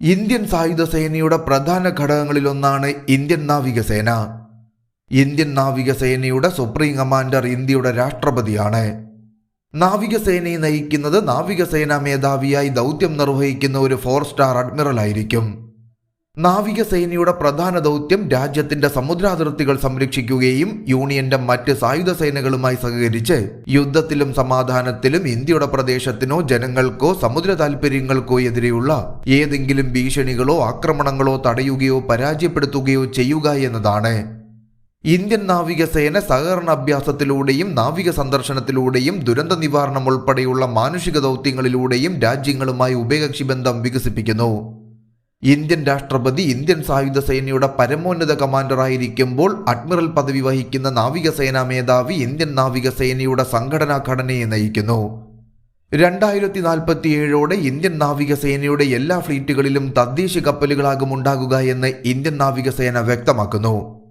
Indian സായുധ സേനയുടെ പ്രധാന ഘടകങ്ങളിലൊന്നാണ് ഇന്ത്യൻ നാവികസേന. ഇന്ത്യൻ നാവികസേനയുടെ സുപ്രീം കമാൻഡർ ഇന്ത്യയുടെ രാഷ്ട്രപതിയാണ്. നാവികസേനയെ നയിക്കുന്നത് നാവികസേനാ മേധാവിയായി ദൗത്യം നിർവഹിക്കുന്ന ഒരു ഫോർ സ്റ്റാർ അഡ്മിറൽ ആയിരിക്കും നാവികസേനയുടെ പ്രധാന ദൗത്യം രാജ്യത്തിന്റെ സമുദ്രാതിർത്തികൾ സംരക്ഷിക്കുകയും യൂണിയന്റെ മറ്റ് സായുധ സേനകളുമായി സഹകരിച്ച് യുദ്ധത്തിലും സമാധാനത്തിലും ഇന്ത്യയുടെ പ്രദേശത്തിനോ ജനങ്ങൾക്കോ സമുദ്ര താൽപര്യങ്ങൾക്കോ എതിരെയുള്ള ഏതെങ്കിലും ഭീഷണികളോ ആക്രമണങ്ങളോ തടയുകയോ പരാജയപ്പെടുത്തുകയോ ചെയ്യുക എന്നതാണ്. ഇന്ത്യൻ നാവികസേന സഹകരണ അഭ്യാസത്തിലൂടെയും നാവിക സന്ദർശനത്തിലൂടെയും ദുരന്ത നിവാരണം ഉൾപ്പെടെയുള്ള മാനുഷിക ദൗത്യങ്ങളിലൂടെയും രാജ്യങ്ങളുമായി ഉഭയകക്ഷി ബന്ധം വികസിപ്പിക്കുന്നു. ഇന്ത്യൻ രാഷ്ട്രപതി ഇന്ത്യൻ സായുധ സേനയുടെ പരമോന്നത കമാൻഡറായിരിക്കുമ്പോൾ അഡ്മിറൽ പദവി വഹിക്കുന്ന നാവികസേനാ മേധാവി ഇന്ത്യൻ നാവികസേനയുടെ സംഘടനാ ഘടനയെ നയിക്കുന്നു. രണ്ടായിരത്തി നാൽപ്പത്തിയേഴോടെ ഇന്ത്യൻ നാവികസേനയുടെ എല്ലാ ഫ്ലീറ്റുകളിലും തദ്ദേശ കപ്പലുകളാകും ഉണ്ടാകുക എന്ന് ഇന്ത്യൻ നാവികസേന വ്യക്തമാക്കുന്നു.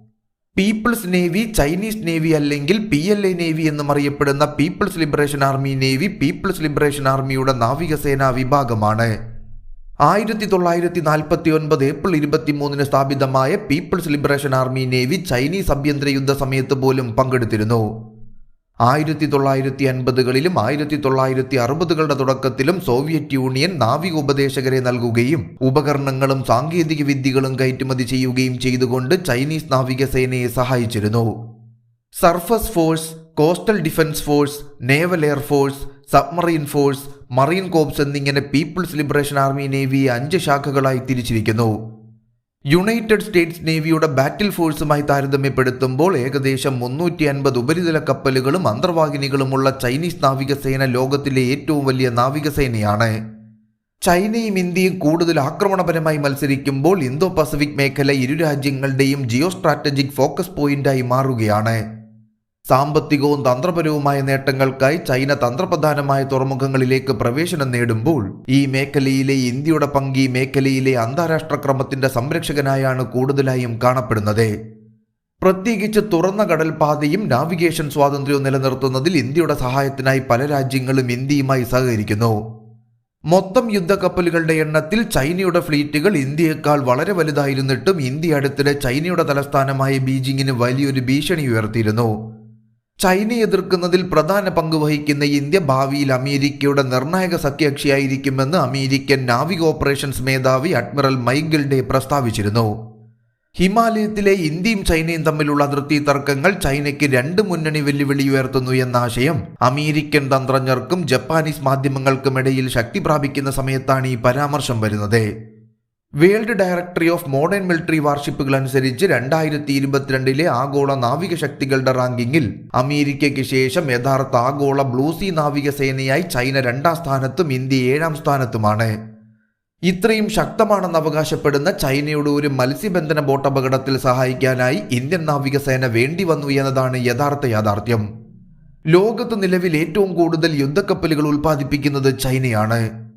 പീപ്പിൾസ് നേവി ചൈനീസ് നേവി അല്ലെങ്കിൽ പി എൽ എ നേവി എന്നും അറിയപ്പെടുന്ന People's Liberation Army Navy People's Liberation ആർമിയുടെ നാവികസേനാ വിഭാഗമാണ്. ആയിരത്തി തൊള്ളായിരത്തി നാൽപ്പത്തി ഒൻപത് ഏപ്രിൽ ഇരുപത്തിമൂന്നിന് സ്ഥാപിതമായ People's Liberation Army Navy Chinese അഭ്യന്തര യുദ്ധ സമയത്ത് പോലും പങ്കെടുത്തിരുന്നു. ആയിരത്തി തൊള്ളായിരത്തി അൻപതുകളിലും ആയിരത്തി തൊള്ളായിരത്തി അറുപതുകളുടെ തുടക്കത്തിലും സോവിയറ്റ് യൂണിയൻ നാവിക ഉപദേശകരെ നൽകുകയും ഉപകരണങ്ങളും സാങ്കേതിക വിദ്യകളും കയറ്റുമതി ചെയ്യുകയും ചെയ്തുകൊണ്ട് ചൈനീസ് നാവികസേനയെ സഹായിച്ചിരുന്നു. Surface force coastal defence force naval air force submarine force marine corps എന്നിങ്ങനെ പീപ്പിൾസ് ലിബറേഷൻ ആർമി നേവിയെ അഞ്ച് ശാഖകളായി തിരിച്ചിരിക്കുന്നു. യുണൈറ്റഡ് സ്റ്റേറ്റ്സ് നേവിയുടെ ബാറ്റിൽ ഫോഴ്സുമായി താരതമ്യപ്പെടുത്തുമ്പോൾ ഏകദേശം മുന്നൂറ്റി അൻപത് ഉപരിതല കപ്പലുകളും അന്തർവാഹിനികളുമുള്ള ചൈനീസ് നാവികസേന ലോകത്തിലെ ഏറ്റവും വലിയ നാവികസേനയാണ്. ചൈനയും ഇന്ത്യയും കൂടുതൽ ആക്രമണപരമായി മത്സരിക്കുമ്പോൾ ഇന്തോ പസഫിക് മേഖല ഇരു രാജ്യങ്ങളുടെയും ജിയോ സ്ട്രാറ്റജിക് ഫോക്കസ് പോയിന്റായി മാറുകയാണ്. സാമ്പത്തികവും തന്ത്രപരവുമായ നേട്ടങ്ങൾക്കായി ചൈന തന്ത്രപ്രധാനമായ തുറമുഖങ്ങളിലേക്ക് പ്രവേശനം നേടുമ്പോൾ ഈ മേഖലയിലെ ഇന്ത്യയുടെ പങ്ക് ഈ മേഖലയിലെ അന്താരാഷ്ട്ര ക്രമത്തിന്റെ സംരക്ഷകനായാണ് കൂടുതലായും കാണപ്പെടുന്നത്. പ്രത്യേകിച്ച് തുറന്ന കടൽപാതയും നാവിഗേഷൻ സ്വാതന്ത്ര്യവും നിലനിർത്തുന്നതിൽ ഇന്ത്യയുടെ സഹായത്തിനായി പല രാജ്യങ്ങളും ഇന്ത്യയുമായി സഹകരിക്കുന്നു. മൊത്തം യുദ്ധക്കപ്പലുകളുടെ എണ്ണത്തിൽ ചൈനയുടെ ഫ്ലീറ്റുകൾ ഇന്ത്യയേക്കാൾ വളരെ വലുതായിരുന്നിട്ടും ഇന്ത്യ അടുത്തിടെ ചൈനയുടെ തലസ്ഥാനമായ ബീജിംഗിന് വലിയൊരു ഭീഷണി ഉയർത്തിയിരുന്നു. ചൈനയെ എതിർക്കുന്നതിൽ പ്രധാന പങ്ക് വഹിക്കുന്ന ഇന്ത്യ ഭാവിയിൽ അമേരിക്കയുടെ നിർണായക സഖ്യകക്ഷിയായിരിക്കുമെന്ന് അമേരിക്കൻ നാവിക ഓപ്പറേഷൻസ് മേധാവി അഡ്മിറൽ മൈക്കിൾ ഡേ പ്രസ്താവിച്ചിരുന്നു. ഹിമാലയത്തിലെ ഇന്ത്യയും ചൈനയും തമ്മിലുള്ള അതിർത്തി തർക്കങ്ങൾ ചൈനയ്ക്ക് രണ്ട് മുന്നണി വെല്ലുവിളി ഉയർത്തുന്നു എന്ന ആശയം അമേരിക്കൻ തന്ത്രജ്ഞർക്കും ജപ്പാനീസ് മാധ്യമങ്ങൾക്കുമിടയിൽ ശക്തി പ്രാപിക്കുന്ന സമയത്താണ് ഈ പരാമർശം വരുന്നത്. World Directory of Modern Military വാർഷിപ്പുകൾ അനുസരിച്ച് രണ്ടായിരത്തി ഇരുപത്തിരണ്ടിലെ ആഗോള നാവിക ശക്തികളുടെ റാങ്കിങ്ങിൽ അമേരിക്കയ്ക്ക് ശേഷം യഥാർത്ഥ ആഗോള ബ്ലൂസി നാവികസേനയായി ചൈന രണ്ടാം സ്ഥാനത്തും ഇന്ത്യ ഏഴാം സ്ഥാനത്തുമാണ്. ഇത്രയും ശക്തമാണെന്ന് അവകാശപ്പെടുന്ന ചൈനയുടെ ഒരു മത്സ്യബന്ധന ബോട്ട് അപകടത്തിൽ സഹായിക്കാനായി ഇന്ത്യൻ നാവികസേന വേണ്ടി വന്നു എന്നതാണ് യഥാർത്ഥ യാഥാർത്ഥ്യം. ലോകത്ത് നിലവിൽ ഏറ്റവും കൂടുതൽ യുദ്ധക്കപ്പലുകൾ ഉൽപ്പാദിപ്പിക്കുന്നത് ചൈനയാണ്.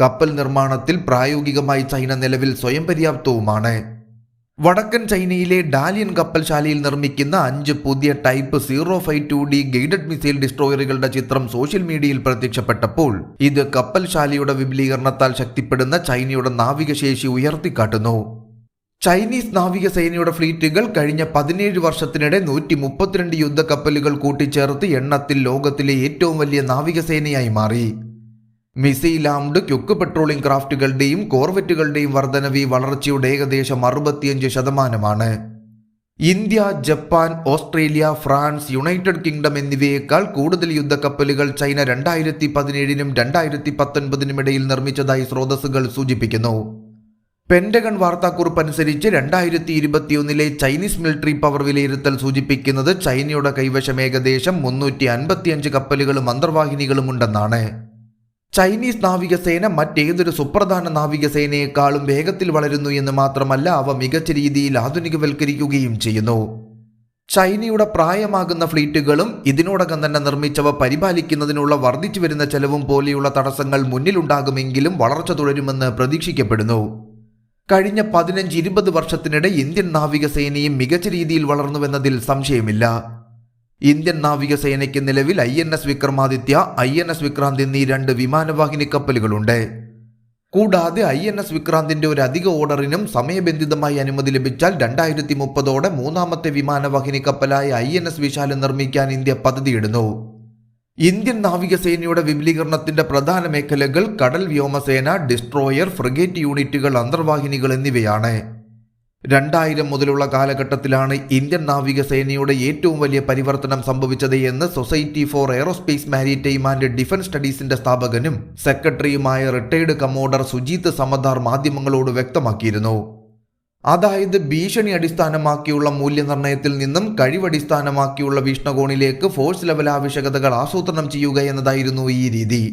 കപ്പൽ നിർമ്മാണത്തിൽ പ്രായോഗികമായി ചൈന നിലവിൽ സ്വയം പര്യാപ്തവുമാണ്. വടക്കൻ ചൈനയിലെ ഡാലിയൻ കപ്പൽശാലയിൽ നിർമ്മിക്കുന്ന അഞ്ച് പുതിയ type zero five two D guided missile ഡിസ്ട്രോയറുകളുടെ ചിത്രം സോഷ്യൽ മീഡിയയിൽ പ്രത്യക്ഷപ്പെട്ടപ്പോൾ ഇത് കപ്പൽശാലയുടെ വിപുലീകരണത്താൽ ശക്തിപ്പെടുന്ന ചൈനയുടെ നാവികശേഷി ഉയർത്തിക്കാട്ടുന്നു. ചൈനീസ് നാവികസേനയുടെ ഫ്ലീറ്റുകൾ കഴിഞ്ഞ പതിനേഴ് വർഷത്തിനിടെ നൂറ്റി മുപ്പത്തിരണ്ട് യുദ്ധക്കപ്പലുകൾ കൂട്ടിച്ചേർത്ത് എണ്ണത്തിൽ ലോകത്തിലെ ഏറ്റവും വലിയ നാവികസേനയായി മാറി. മിസൈൽ ആംഡ് ക്യുക്ക് പെട്രോളിംഗ് ക്രാഫ്റ്റുകളുടെയും കോർവെറ്റുകളുടെയും വർധനവ് വളർച്ചയുടെ ഏകദേശം അറുപത്തിയഞ്ച് ശതമാനമാണ്. India Japan Australia France United Kingdom എന്നിവയേക്കാൾ കൂടുതൽ യുദ്ധക്കപ്പലുകൾ ചൈന രണ്ടായിരത്തി പതിനേഴിനും രണ്ടായിരത്തി പത്തൊൻപതിനും ഇടയിൽ നിർമ്മിച്ചതായി സ്രോതസ്സുകൾ സൂചിപ്പിക്കുന്നു. പെന്റഗൺ വാർത്താക്കുറിപ്പ് അനുസരിച്ച് രണ്ടായിരത്തി ഇരുപത്തിയൊന്നിലെ ചൈനീസ് മിലിറ്ററി പവർ വിലയിരുത്തൽ സൂചിപ്പിക്കുന്നത് ചൈനയുടെ കൈവശം ഏകദേശം മുന്നൂറ്റി അൻപത്തിയഞ്ച് കപ്പലുകളും അന്തർവാഹിനികളും ഉണ്ടെന്നാണ് ചൈനീസ് നാവികസേന മറ്റേതൊരു സുപ്രധാന നാവികസേനയെക്കാളും വേഗത്തിൽ വളരുന്നു എന്ന് മാത്രമല്ല അവ മികച്ച രീതിയിൽ ആധുനികവൽക്കരിക്കുകയും ചെയ്യുന്നു. ചൈനയുടെ പ്രായമാകുന്ന ഫ്ലീറ്റുകളും ഇതിനോടകം തന്നെ നിർമ്മിച്ചവ പരിപാലിക്കുന്നതിനുള്ള വർദ്ധിച്ചു വരുന്ന ചെലവും പോലെയുള്ള തടസ്സങ്ങൾ മുന്നിലുണ്ടാകുമെങ്കിലും വളർച്ച തുടരുമെന്ന് പ്രതീക്ഷിക്കപ്പെടുന്നു. കഴിഞ്ഞ പതിനഞ്ച് ഇരുപത് വർഷത്തിനിടെ ഇന്ത്യൻ നാവികസേനയും മികച്ച രീതിയിൽ വളർന്നുവെന്നതിൽ സംശയമില്ല. ഇന്ത്യൻ നാവികസേനയ്ക്ക് നിലവിൽ I N S Vikramaditya I N S Vikrant എന്നീ രണ്ട് വിമാനവാഹിനി കപ്പലുകളുണ്ട്. കൂടാതെ ഐ എൻ എസ് വിക്രാന്തിന്റെ ഒരു അധിക ഓർഡറിനും സമയബന്ധിതമായി അനുമതി ലഭിച്ചാൽ രണ്ടായിരത്തി മുപ്പതോടെ മൂന്നാമത്തെ വിമാനവാഹിനി കപ്പലായ ഐ എൻ എസ് വിശാൽ നിർമ്മിക്കാൻ ഇന്ത്യ പദ്ധതിയിടുന്നു. ഇന്ത്യൻ നാവികസേനയുടെ വിപുലീകരണത്തിന്റെ പ്രധാന മേഖലകൾ കടൽ വ്യോമസേന ഡിസ്ട്രോയർ ഫ്രിഗേറ്റ് യൂണിറ്റുകൾ അന്തർവാഹിനികൾ എന്നിവയാണ്. രണ്ടായിരം മുതലുള്ള കാലഘട്ടത്തിലാണ് ഇന്ത്യൻ നാവികസേനയുടെ ഏറ്റവും വലിയ പരിവർത്തനം സംഭവിച്ചത് എന്ന് Society for Aerospace Maritime and Defence സ്റ്റഡീസിന്റെ സ്ഥാപകനും സെക്രട്ടറിയുമായ റിട്ടയർഡ് കമോഡർ സുജീത് സമദാർ മാധ്യമങ്ങളോട് വ്യക്തമാക്കിയിരുന്നു. അതായത് ഭീഷണി അടിസ്ഥാനമാക്കിയുള്ള മൂല്യനിർണയത്തിൽ നിന്നും കഴിവടിസ്ഥാനമാക്കിയുള്ള വീക്ഷണകോണിലേക്ക് ഫോഴ്സ് ലെവൽ ആവശ്യകതകൾ ആസൂത്രണം ചെയ്യുക എന്നതായിരുന്നു ഈ രീതി.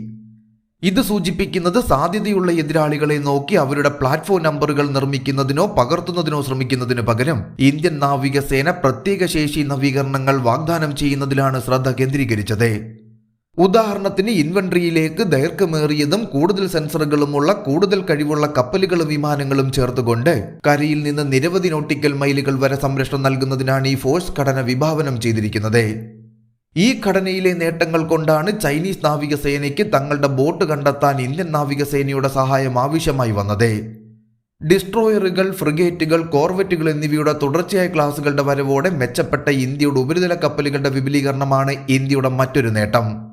ഇത് സൂചിപ്പിക്കുന്നത് സാധ്യതയുള്ള എതിരാളികളെ നോക്കി അവരുടെ പ്ലാറ്റ്ഫോം നമ്പറുകൾ നിർമ്മിക്കുന്നതിനോ പകർത്തുന്നതിനോ ശ്രമിക്കുന്നതിന് പകരം ഇന്ത്യൻ നാവികസേന പ്രത്യേക ശേഷി നവീകരണങ്ങൾ വാഗ്ദാനം ചെയ്യുന്നതിലാണ് ശ്രദ്ധ കേന്ദ്രീകരിച്ചത്. ഉദാഹരണത്തിന് ഇൻവെൻട്രിയിലേക്ക് ദൈർഘ്യമേറിയതും കൂടുതൽ സെൻസറുകളുമുള്ള കൂടുതൽ കഴിവുള്ള കപ്പലുകളും വിമാനങ്ങളും ചേർത്തുകൊണ്ട് കരയിൽ നിന്ന് നിരവധി നോട്ടിക്കൽ മൈലുകൾ വരെ സംരക്ഷണം നൽകുന്നതിനാണ് ഈ ഫോഴ്സ് ഘടന വിഭാവനം ചെയ്തിരിക്കുന്നത്. ഈ ഘടനയിലെ നേട്ടങ്ങൾ കൊണ്ടാണ് ചൈനീസ് നാവികസേനയ്ക്ക് തങ്ങളുടെ ബോട്ട് കണ്ടെത്താൻ ഇന്ത്യൻ നാവികസേനയുടെ സഹായം ആവശ്യമായി വന്നത്. ഡിസ്ട്രോയറുകൾ ഫ്രിഗേറ്റുകൾ കോർവെറ്റുകൾ എന്നിവയുടെ തുടർച്ചയായ ക്ലാസുകളുടെ വരവോടെ മെച്ചപ്പെട്ട ഇന്ത്യയുടെ ഉപരിതല കപ്പലുകളുടെ വിപുലീകരണമാണ് ഇന്ത്യയുടെ മറ്റൊരു നേട്ടം.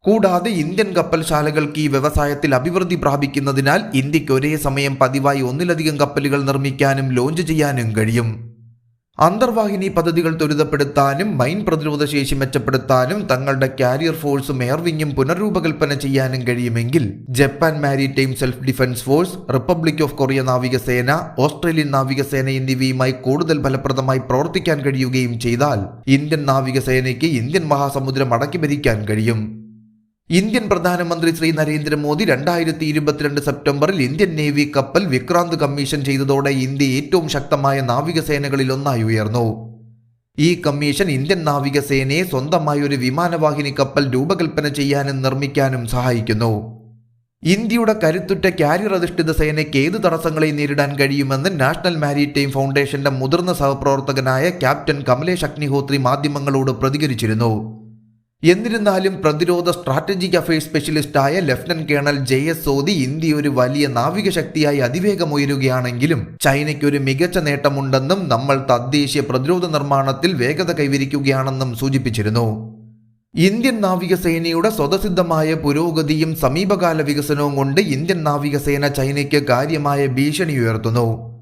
കൂടാതെ ഇന്ത്യൻ കപ്പൽശാലകൾക്ക് ഈ വ്യവസായത്തിൽ അഭിവൃദ്ധി പ്രാപിക്കുന്നതിനാൽ ഇന്ത്യയ്ക്ക് ഒരേ സമയം പതിവായി ഒന്നിലധികം കപ്പലുകൾ നിർമ്മിക്കാനും ലോഞ്ച് ചെയ്യാനും കഴിയും. അന്തർവാഹിനി പദ്ധതികൾ ത്വരിതപ്പെടുത്താനും മൈൻ പ്രതിരോധ ശേഷി മെച്ചപ്പെടുത്താനും തങ്ങളുടെ കാരിയർ ഫോഴ്സും എയർവിങ്ങും പുനർരൂപകൽപ്പന ചെയ്യാനും കഴിയുമെങ്കിൽ Japan Maritime Self Defence Force Republic of Korea നാവികസേന ഓസ്ട്രേലിയൻ നാവികസേന എന്നിവയുമായി കൂടുതൽ ഫലപ്രദമായി പ്രവർത്തിക്കാൻ കഴിയുകയും ചെയ്താൽ ഇന്ത്യൻ നാവികസേനയ്ക്ക് ഇന്ത്യൻ മഹാസമുദ്രം അടക്കി ഭരിക്കാൻ കഴിയും. ഇന്ത്യൻ പ്രധാനമന്ത്രി ശ്രീ നരേന്ദ്രമോദി രണ്ടായിരത്തി ഇരുപത്തിരണ്ട് സെപ്റ്റംബറിൽ ഇന്ത്യൻ നേവി കപ്പൽ വിക്രാന്ത് കമ്മീഷൻ ചെയ്തതോടെ ഇന്ത്യ ഏറ്റവും ശക്തമായ നാവികസേനകളിൽ ഒന്നായി ഉയർന്നു. ഈ കമ്മീഷൻ ഇന്ത്യൻ നാവികസേനയെ സ്വന്തമായി ഒരു വിമാനവാഹിനി കപ്പൽ രൂപകൽപ്പന ചെയ്യാനും നിർമ്മിക്കാനും സഹായിക്കുന്നു. ഇന്ത്യയുടെ കരുത്തുറ്റ കാരിയർ അധിഷ്ഠിത സേനയ്ക്ക് ഏത് തടസ്സങ്ങളെയും നേരിടാൻ കഴിയുമെന്ന് നാഷണൽ മാരിടൈം ഫൗണ്ടേഷന്റെ മുതിർന്ന സഹപ്രവർത്തകനായ ക്യാപ്റ്റൻ കമലേഷ് അഗ്നിഹോത്രി മാധ്യമങ്ങളോട് പ്രതികരിച്ചിരുന്നു. എന്നിരുന്നാലും പ്രതിരോധ strategic affairs സ്പെഷ്യലിസ്റ്റായ lieutenant colonel J S Sodhi India ഒരു വലിയ നാവിക ശക്തിയായി അതിവേഗം ഉയരുകയാണെങ്കിലും ചൈനയ്ക്ക് ഒരു മികച്ച നേട്ടമുണ്ടെന്നും നമ്മൾ തദ്ദേശീയ പ്രതിരോധ നിർമ്മാണത്തിൽ വേഗത കൈവരിക്കുകയാണെന്നും സൂചിപ്പിച്ചിരുന്നു. ഇന്ത്യൻ നാവികസേനയുടെ സ്വതസിദ്ധമായ പുരോഗതിയും സമീപകാല വികസനവും കൊണ്ട് ഇന്ത്യൻ നാവികസേന ചൈനയ്ക്ക് കാര്യമായ ഭീഷണി ഉയർത്തുന്നു.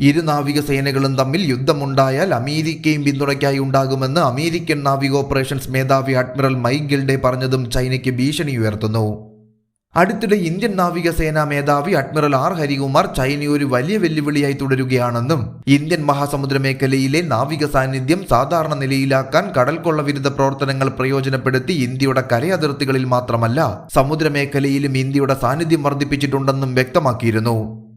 ഇരു നാവികസേനകളും തമ്മിൽ യുദ്ധമുണ്ടായാൽ അമേരിക്കയും പിന്തുണയ്ക്കായി ഉണ്ടാകുമെന്ന് അമേരിക്കൻ നാവിക ഓപ്പറേഷൻസ് മേധാവി അഡ്മിറൽ മൈക്ക് ഗിൽഡെ പറഞ്ഞതും ചൈനയ്ക്ക് ഭീഷണി ഉയർത്തുന്നു. അടുത്തിടെ ഇന്ത്യൻ നാവികസേനാ മേധാവി അഡ്മിറൽ ആർ. ഹരികുമാർ ചൈന ഒരു വലിയ വെല്ലുവിളിയായി തുടരുകയാണെന്നും ഇന്ത്യൻ മഹാസമുദ്ര മേഖലയിലെ നാവിക സാന്നിധ്യം സാധാരണ നിലയിലാക്കാൻ കടൽക്കൊള്ള വിരുദ്ധ പ്രവർത്തനങ്ങൾ പ്രയോജനപ്പെടുത്തി ഇന്ത്യയുടെ കരയതിർത്തികളിൽ മാത്രമല്ല സമുദ്രമേഖലയിലും ഇന്ത്യയുടെ സാന്നിധ്യം വർദ്ധിപ്പിച്ചിട്ടുണ്ടെന്നും വ്യക്തമാക്കിയിരുന്നു.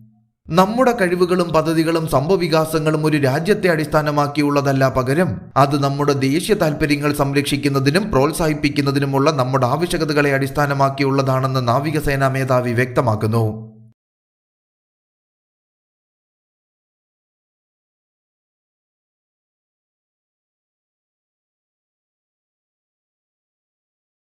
നമ്മുടെ കഴിവുകളും പദ്ധതികളും സംഭവവികാസങ്ങളും ഒരു രാജ്യത്തെ അടിസ്ഥാനമാക്കിയുള്ളതല്ല പകരം. അത് നമ്മുടെ ദേശീയ താൽപ്പര്യങ്ങൾ സംരക്ഷിക്കുന്നതിനും പ്രോത്സാഹിപ്പിക്കുന്നതിനുമുള്ള നമ്മുടെ ആവശ്യകതകളെ അടിസ്ഥാനമാക്കിയുള്ളതാണെന്ന് നാവികസേനാ മേധാവി വ്യക്തമാക്കുന്നു.